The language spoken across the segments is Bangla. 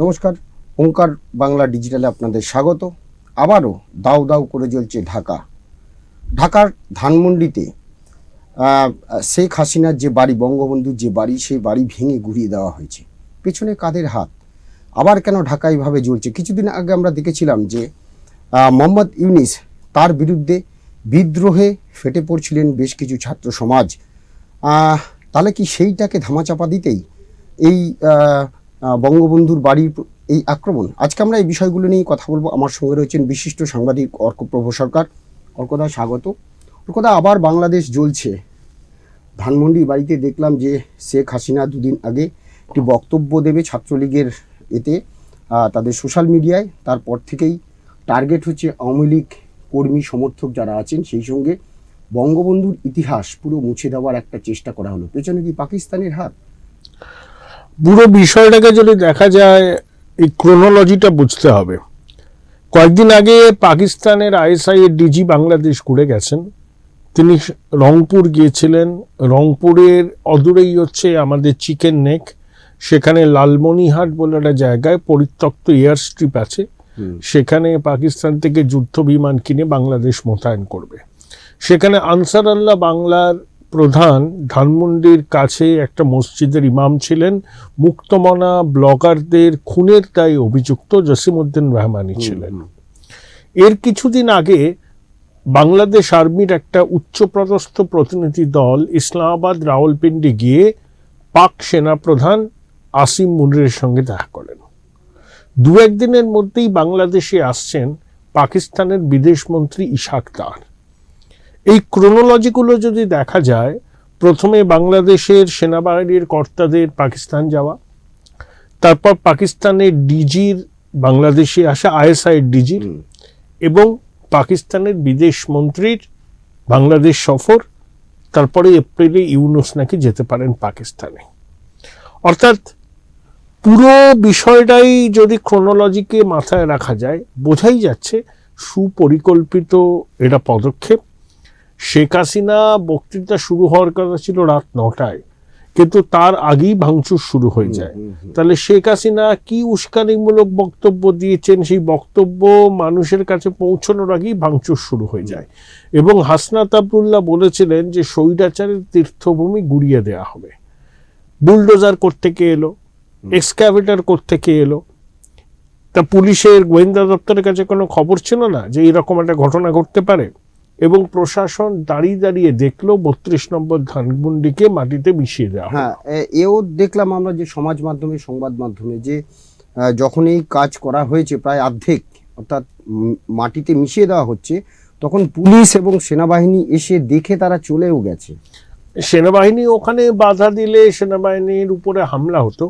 নমস্কার, ওঙ্কার বাংলা ডিজিটালে আপনাদের স্বাগত। আবারও দাউ দাউ করে জ্বলছে ঢাকা। ঢাকার ধানমন্ডিতে শেখ হাসিনার যে বাড়ি, বঙ্গবন্ধুর যে বাড়ি, সেই বাড়ি ভেঙে ঘুরিয়ে দেওয়া হয়েছে। পেছনে কাদের হাত? আবার কেন ঢাকা এইভাবে জ্বলছে? কিছুদিন আগে আমরা দেখেছিলাম যে মোহাম্মদ ইউনিস তার বিরুদ্ধে বিদ্রোহে ফেটে পড়ছিলেন বেশ কিছু ছাত্র সমাজ। তাহলে কি সেইটাকে ধামাচাপা দিতেই এই বঙ্গবন্ধুর বাড়ির এই আক্রমণ। আজকে আমরা এই বিষয়গুলো নিয়ে কথা বলব। আমার সঙ্গে রয়েছেন বিশিষ্ট সাংবাদিক অর্কপ্রভ সরকার। অর্কদা, স্বাগত। অর্কদা, আবার বাংলাদেশ জ্বলছে। ধানমন্ডি বাড়িতে দেখলাম যে শেখ হাসিনা দুদিন আগে একটি বক্তব্য দেবে ছাত্রলীগের এতে তাদের সোশ্যাল মিডিয়ায়। তারপর থেকেই টার্গেট হচ্ছে আওয়ামী লীগ কর্মী সমর্থক যারা আছেন সেই সঙ্গে বঙ্গবন্ধুর ইতিহাস পুরো মুছে দেওয়ার একটা চেষ্টা করা হলো। পেছনে কি পাকিস্তানের হাত? পুরো বিষয়টাকে যদি দেখা যায় এই ক্রোনোলজিটা বুঝতে হবে। কয়েকদিন আগে পাকিস্তানের আইএসআই এর ডিজি বাংলাদেশ ঘুরে গেছেন। তিনি রংপুর গিয়েছিলেন। রংপুরের অদূরেই হচ্ছে আমাদের চিকেন নেক। সেখানে লালমনিহাট বলে একটা জায়গায় পরিত্যক্ত এয়ার স্ট্রিপ আছে। সেখানে পাকিস্তান থেকে যুদ্ধ বিমান কিনে বাংলাদেশ মোতায়েন করবে। সেখানে আনসার আল্লাহ বাংলার প্রধান ধানমন্ডির কাছে একটা মসজিদের ইমাম ছিলেন। মুক্তমনা ব্লগারদের খুনের দায়ে অভিযুক্ত জসিমউদ্দিন রহমানি ছিলেন। এর কিছুদিন আগে বাংলাদেশ আর্মির একটা উচ্চপদস্থ প্রতিনিধি দল ইসলামাবাদ রাওয়ালপিন্ডি গিয়ে পাক সেনাপ্রধান আসিম মুনিরের সঙ্গে দেখা করেন। দু একদিনের মধ্যেই বাংলাদেশে আসছেন পাকিস্তানের বিদেশমন্ত্রী ইশাক দার। এই ক্রোনোলজিগুলো যদি দেখা যায় প্রথমে বাংলাদেশের সেনাবাহিনীর কর্তাদের পাকিস্তান যাওয়া তারপর পাকিস্তানের ডিজির বাংলাদেশে আসা আইএসআই ডিজির এবং পাকিস্তানের বিদেশ মন্ত্রীর বাংলাদেশ সফর তারপরে এপ্রিলে ইউনুস নাকি যেতে পারেন পাকিস্তানে। অর্থাৎ পুরো বিষয়টাই যদি ক্রোনোলজিকে মাথায় রাখা যায় বোঝাই যাচ্ছে সুপরিকল্পিত এটা পদক্ষেপ শেখ হাসিনা বক্তৃতা শুরু হওয়ার কথা ছিল রাত নটায় কিন্তু তার আগেই ভাঙচুর শুরু হয়ে যায়। তাহলে শেখ হাসিনা কি উস্কানিমূলক বক্তব্য দিয়েছেন? সেই বক্তব্য মানুষের কাছে পৌঁছানোর আগেই ভাঙচুর শুরু হয়ে যায়। এবং হাসনাত আবদুল্লাহ বলেছিলেন যে স্বৈরাচারের তীর্থভূমি গুড়িয়ে দেওয়া হবে। বুলডোজার থেকে এলো? এক্সক্যাভেটার থেকে এলো? তা পুলিশের গোয়েন্দা দপ্তরের কাছে কোনো খবর ছিল না যে এরকম একটা ঘটনা ঘটতে পারে? এবং প্রশাসন দাঁড়িয়ে দাঁড়িয়ে দেখল বত্রিশ নম্বর ধানমন্ডিকে মাটিতে মিশিয়ে দেওয়া হ্যাঁ এও দেখলাম আমরা যে সমাজ মাধ্যমে সংবাদ মাধ্যমে যে যখন এই কাজ করা হয়েছে প্রায় অর্ধেক অর্থাৎ মাটিতে মিশিয়ে দেওয়া হচ্ছে তখন পুলিশ এবং সেনাবাহিনী এসে দেখে তারা চলেও গেছে। সেনাবাহিনী ওখানে বাধা দিলে সেনাবাহিনীর উপরে হামলা হতো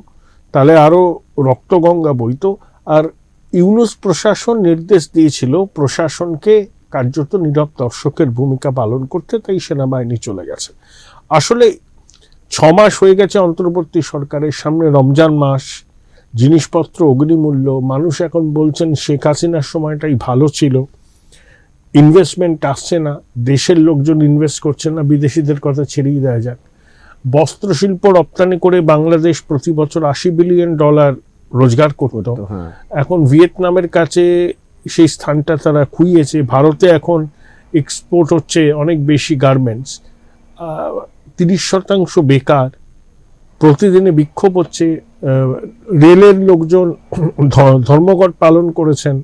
তাহলে আরও রক্তগঙ্গা বইতো। আর ইউনুস প্রশাসন নির্দেশ দিয়েছিল প্রশাসনকে কার্যত নীরব দর্শকের ভূমিকা পালন করতে তাই সেনাবাহিনী চলে গেছে। আসলে ছ মাস হয়ে গেছে অন্তর্বর্তী সরকারের সামনে রমজান মাস জিনিসপত্র অগ্নিমূল্য মানুষ এখন বলছেন শেখ হাসিনার সময়টাই ভালো ছিল। ইনভেস্টমেন্ট আসছে না দেশের লোকজন ইনভেস্ট করছে না বিদেশিদের কথা ছেড়েই দেওয়া যাক। বস্ত্রশিল্প রপ্তানি করে বাংলাদেশ প্রতি বছর আশি বিলিয়ন ডলার রোজগার করতো হ্যাঁ। এখন ভিয়েতনামের কাছে সেই স্থানটা তারা খুইয়েছে। ভারতে এখন এক্সপোর্ট হচ্ছে অনেক বেশি গার্মেন্টস তিরিশ শতাংশ বেকার। প্রতিদিনে বিক্ষোভ হচ্ছে রেলের লোকজন ধর্মঘট পালন করেছেন।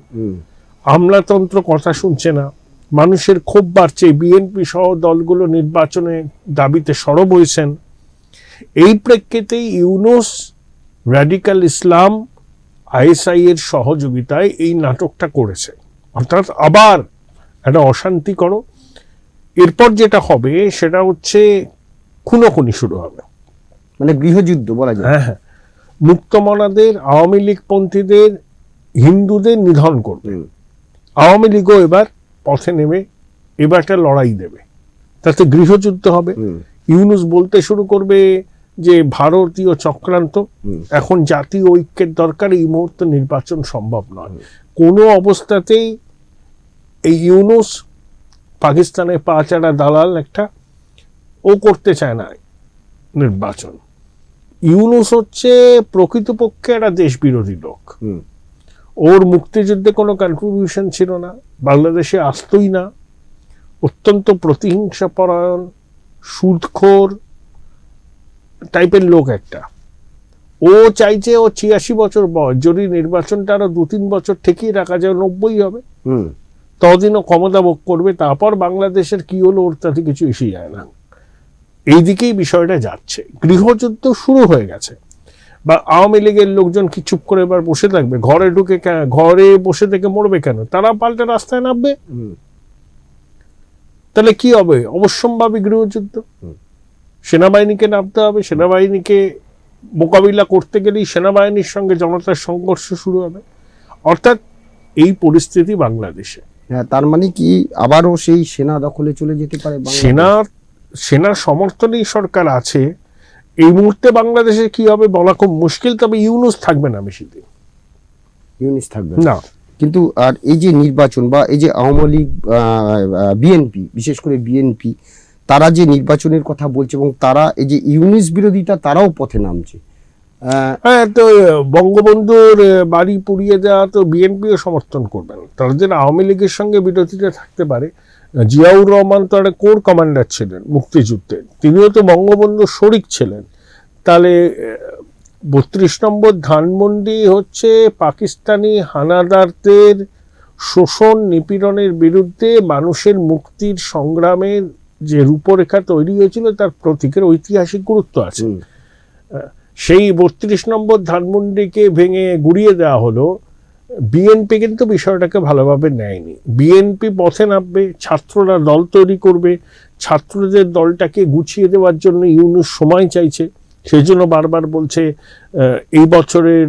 আমলাতন্ত্র কথা শুনছে না। মানুষের ক্ষোভ বাড়ছে। বিএনপি সহ দলগুলো নির্বাচনে দাবিতে সরব হয়েছেন। এই প্রেক্ষিতেই ইউনুস র্যাডিক্যাল ইসলাম আইএসআই এর সহযোগিতায় এই নাটকটা করেছে। অর্থাৎ আবার একটা অশান্তি করো। এরপর যেটা হবে সেটা হচ্ছে খুনোখুনি শুরু হবে। মানে গৃহযুদ্ধ বলা যায়। হ্যাঁ হ্যাঁ। মুক্তমনাদের আওয়ামী লীগ পন্থীদের হিন্দুদের নিধন করবে। আওয়ামী লীগও এবার পথে নেমে এবার একটা লড়াই দেবে। তাতে গৃহযুদ্ধ হবে। ইউনুস বলতে শুরু করবে যে ভারতীয় চক্রান্ত এখন জাতীয় ঐক্যের দরকার এই মুহূর্তে নির্বাচন সম্ভব নয়। কোনো অবস্থাতেই এই ইউনুস পাকিস্তানের পাচারা দালাল একটা ও করতে চায় না নির্বাচন। ইউনুস হচ্ছে প্রকৃতপক্ষে একটা দেশ বিরোধী লোক ওর মুক্তিযুদ্ধে কোনো কন্ট্রিবিউশন ছিল না বাংলাদেশে আসতই না। অত্যন্ত প্রতিহিংসা পরায়ণ সুদখোর টাইপের লোক একটা। ও চাইছে ও ছিয়াশি বছর বয়স যদি নির্বাচনটা আরও দু তিন বছর থেকেই রাখা যায় নব্বই হবে। হুম। ততদিনও ক্ষমতা ভোগ করবে তারপর বাংলাদেশের কি হলো ওর তাতে কিছু এসে যায় না। এই দিকেই বিষয়টা যাচ্ছে। গৃহযুদ্ধ শুরু হয়ে গেছে। বা আওয়ামী লীগের লোকজন কি চুপ করে এবার বসে থাকবে? ঘরে ঢুকে ঘরে বসে থেকে মরবে কেন? তারা পাল্টে রাস্তায় নামবে? হুম। তাহলে কি হবে? অবশ্যম্ভাবী গৃহযুদ্ধ? হুম। সেনাবাহিনীকে নামতে হবে সেনাবাহিনীকে মোকাবিলা করতে গেলেই সেনাবাহিনীর সঙ্গে জনতার সংঘর্ষ শুরু হবে। অর্থাৎ এই পরিস্থিতি বাংলাদেশে। হ্যাঁ তার মানে কি আবারও সেই সেনা দখলে চলে যেতে পারে? সেনার সেনার সমর্থনেই সরকার আছে। এই মুহূর্তে বাংলাদেশে কি হবে বলা খুব মুশকিল তবে ইউনুস থাকবে না বেশি দিন। ইউনিস থাকবে না? কিন্তু আর এই যে নির্বাচন বা এই যে আওয়ামী লীগ বিএনপি বিশেষ করে বিএনপি তারা যে নির্বাচনের কথা বলছে এবং তারা এই যে ইউনিস বিরোধিতা তারাও পথে নামছে। হ্যাঁ তো বঙ্গবন্ধুর বাড়ি পুড়িয়ে দেওয়া তো বিএনপিও সমর্থন করবেন তাদের আওয়ামী লীগের সঙ্গে বিরোধিতা থাকতে পারে। জিয়াউর রহমান তো একটা কোর কমান্ডার ছিলেন মুক্তিযুদ্ধে। তিনিও তো বঙ্গবন্ধুর শরিক ছিলেন। তাহলে বত্রিশ নম্বর ধানমন্ডি হচ্ছে পাকিস্তানি হানাদারদের শোষণ নিপীড়নের বিরুদ্ধে মানুষের মুক্তির সংগ্রামের যে রূপরেখা তৈরি হয়েছিল তার প্রতীকের ঐতিহাসিক গুরুত্ব আছে। সেই বত্রিশ নম্বর ধানমন্ডিকে ভেঙে গুড়িয়ে দেওয়া হলো বিএনপি কিন্তু বিষয়টাকে ভালোভাবে নেয়নি। বিএনপি পথে নামবে ছাত্ররা দল তৈরি করবে ছাত্রদের দলটাকে গুছিয়ে দেওয়ার জন্য ইউনুস সময় চাইছে। সেই জন্য বারবার বলছে এই বছরের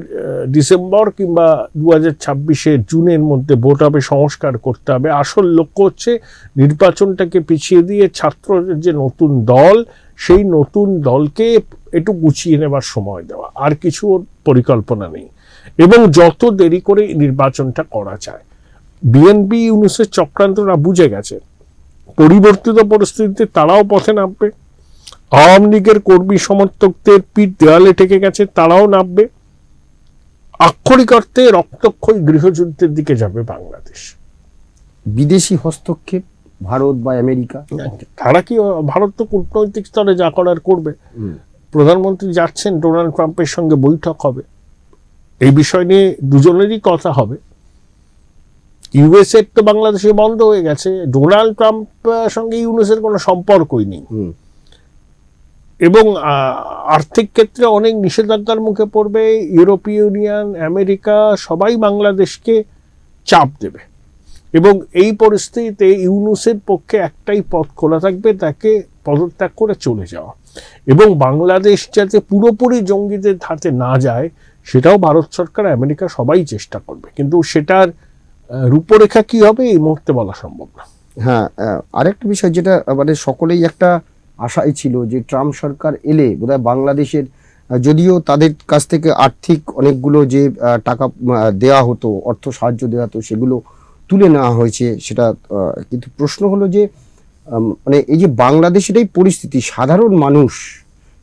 ডিসেম্বর কিংবা দু হাজার ছাব্বিশের জুনের মধ্যে ভোট হবে, সংস্কার করতে হবে। আসল লক্ষ্য হচ্ছে নির্বাচনটাকে পিছিয়ে দিয়ে ছাত্রদের যে নতুন দল, সেই নতুন দলকে একটু গুছিয়ে নেবার সময় দেওয়া। আর কিছু পরিকল্পনা নেই। এবং যত দেরি করে নির্বাচনটা করা যায়, বিএনপি, ইউনুসের চক্রান্তরা বুঝে গেছে, পরিবর্তিত পরিস্থিতিতে তারাও পথে নামবে। আওয়ামী লীগের কর্মী সমর্থকদের পিঠ দেওয়ালে ঠেকে গেছে তারাও নামবে। আক্ষরিক অর্থে রক্তক্ষয়ী গৃহযুদ্ধের দিকে যাবে বাংলাদেশ। বিদেশি হস্তক্ষেপ ভারত বা আমেরিকা? তারা কি ভারত তো কূটনৈতিক স্তরে যা করার করবে। প্রধানমন্ত্রী যাচ্ছেন ডোনাল্ড ট্রাম্পের সঙ্গে বৈঠক হবে। এই বিষয় নিয়ে দুজনেরই কথা হবে। ইউএসএর তো বাংলাদেশে বন্ধ হয়ে গেছে। ডোনাল্ড ট্রাম্প সঙ্গে ইউনুসের কোনো সম্পর্কই নেই। এবং আর্থিক ক্ষেত্রে অনেক নিষেধাজ্ঞার মুখে পড়বে, ইউরোপীয় ইউনিয়ন, আমেরিকা, সবাই বাংলাদেশকে চাপ দেবে। এবং এই পরিস্থিতিতে ইউনুসের পক্ষে একটাই পথ খোলা থাকবে, তাকে পদত্যাগ করে চলে যাওয়া। এবং বাংলাদেশ যাতে পুরোপুরি জঙ্গিদের হাতে না যায়, সেটাও ভারত সরকার, আমেরিকা সবাই চেষ্টা করবে। কিন্তু সেটার রূপরেখা কি হবে, এই মুহূর্তে বলা সম্ভব না। হ্যাঁ আরেকটা বিষয় যেটা মানে সকলেই একটা আশাই ছিল যে ট্রাম্প সরকার এলে বোধহয় বাংলাদেশের যদিও তাদের কাছ থেকে আর্থিক অনেকগুলো যে টাকা দেওয়া হতো, অর্থ সাহায্য দেওয়া হতো, সেগুলো তুলে নেওয়া হয়েছে, সেটা কিন্তু প্রশ্ন হলো যে মানে এই যে বাংলাদেশের এই পরিস্থিতি, সাধারণ মানুষ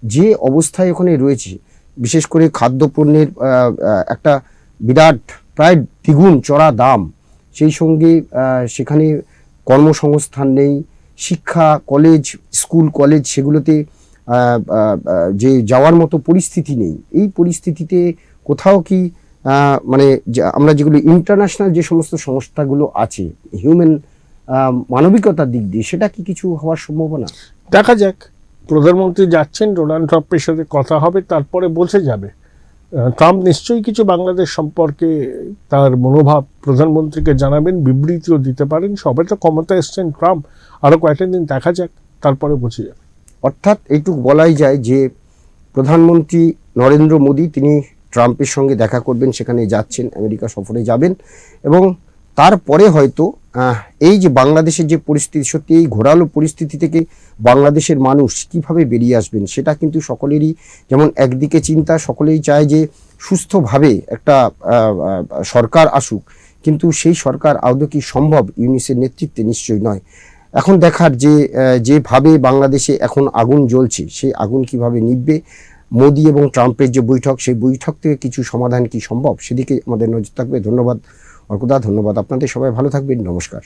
যে অবস্থায় ওখানে রয়েছে, বিশেষ করে খাদ্যপণ্যের একটা বিরাট, প্রায় দ্বিগুণ চড়া দাম, সেই সঙ্গে সেখানে কর্মসংস্থান নেই শিক্ষা, কলেজ, স্কুল, কলেজ সেগুলোতে যে যাওয়ার মতো পরিস্থিতি নেই। এই পরিস্থিতিতে কোথাও কি মানে আমরা যেগুলো ইন্টারন্যাশনাল যে সমস্ত সংস্থাগুলো আছে হিউম্যান মানবিকতার দিক দিয়ে, সেটা কি কিছু হওয়ার সম্ভাবনা? দেখা যাক। প্রধানমন্ত্রী যাচ্ছেন, ডোনাল্ড ট্রাম্পের সাথে কথা হবে, তারপরে বসে যাবে। ট্রাম্প নিশ্চয়ই কিছু বাংলাদেশ সম্পর্কে তার মনোভাব প্রধানমন্ত্রীকে জানাবেন, বিবৃতিও দিতে পারেন। সবে তো ক্ষমতা এসছেন ট্রাম্প। আরও কয়েকটা দিন দেখা যাক, তারপরে বুঝে যাবে। অর্থাৎ এইটুকু বলাই যায় যে, প্রধানমন্ত্রী নরেন্দ্র মোদী, তিনি ট্রাম্পের সঙ্গে দেখা করবেন সেখানে যাচ্ছেন, আমেরিকা সফরে যাবেন এবং তারপরে হয়তো এই যে বাংলাদেশের যে পরিস্থিতি, সত্যি এই ঘোরালো পরিস্থিতি থেকে বাংলাদেশের মানুষ কীভাবে বেরিয়ে আসবেন, সেটা কিন্তু সকলেরই যেমন একদিকে চিন্তা, সকলেই চায় যে সুস্থভাবে একটা সরকার আসুক, কিন্তু সেই সরকার আদৌ কি সম্ভব? ইউনিসের নেতৃত্বে নিশ্চয়ই নয়। এখন দেখার যে যেভাবে বাংলাদেশে এখন আগুন জ্বলছে সেই আগুন কীভাবে নিববে মোদি এবং ট্রাম্পের যে বৈঠক, সেই বৈঠক থেকে কিছু সমাধান কি সম্ভব? সেদিকে আমাদের নজর থাকবে। ধন্যবাদ অর্কুদা ধন্যবাদ। আপনাদের সবাই ভালো থাকবেন। নমস্কার।